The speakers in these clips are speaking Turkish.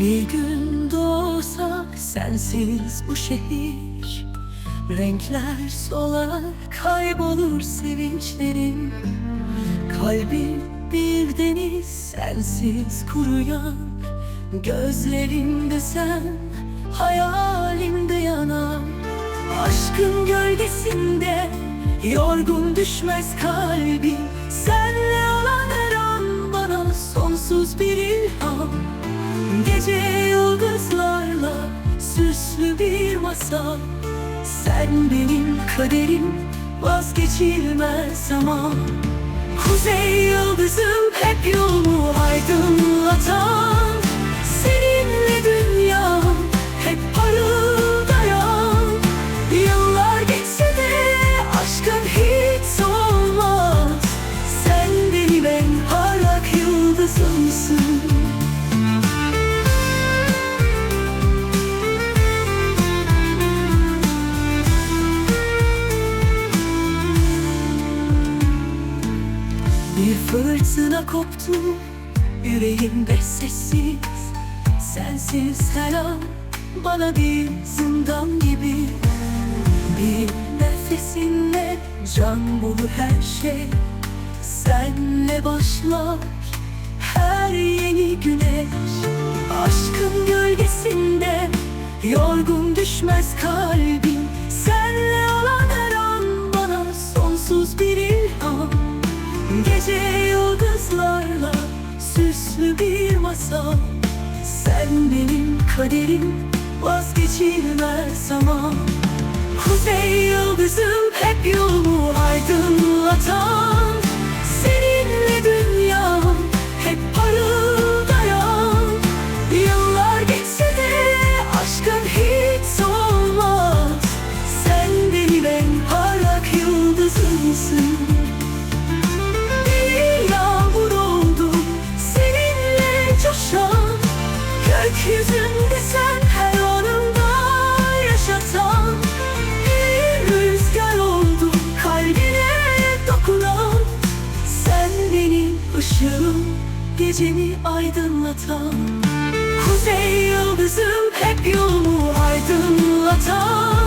Bir gün doğsa sensiz bu şehir. Renkler solar kaybolur sevinçlerim. Kalbim bir deniz sensiz kuruyan Gözlerimde sen hayalimde yanan. Aşkın gölgesinde yorgun düşmez kalbim Senle olan her an bana sonsuz bir ilham Gece yıldızlarla süslü bir masal. Sen benim kaderim vazgeçilmez ama Kuzey yıldızım hep yolumu aydınlatan fırtına koptu Yüreğimde sessiz Sensiz her an Bana bir zindan gibi. Bir nefesinle Can bulur her şey Senle başlar Her yeni güneş. Aşkın gölgesinde Yorgun düşmez kalbim süslü bir masal. Sen benim kaderim vazgeçilmez ama Kuzey yıldızım hep yolumu gecemi aydınlatan Kuzey yıldızım hep yolumu aydınlatan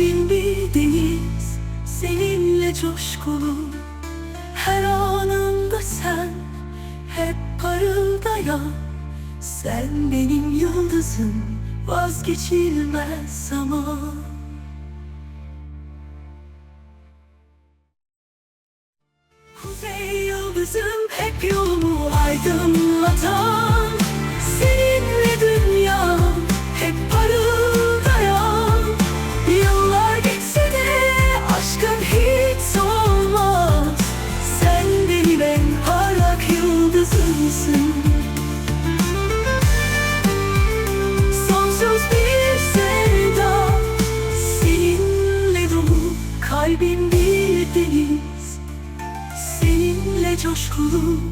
Kalbin bir deniz seninle coşkulu. Her anında sen hep parıldayan Sen benim yıldızım vazgeçilmez zaman Sonsuz bir sevda Seninle dolu kalbim bir deniz Seninle coşkulu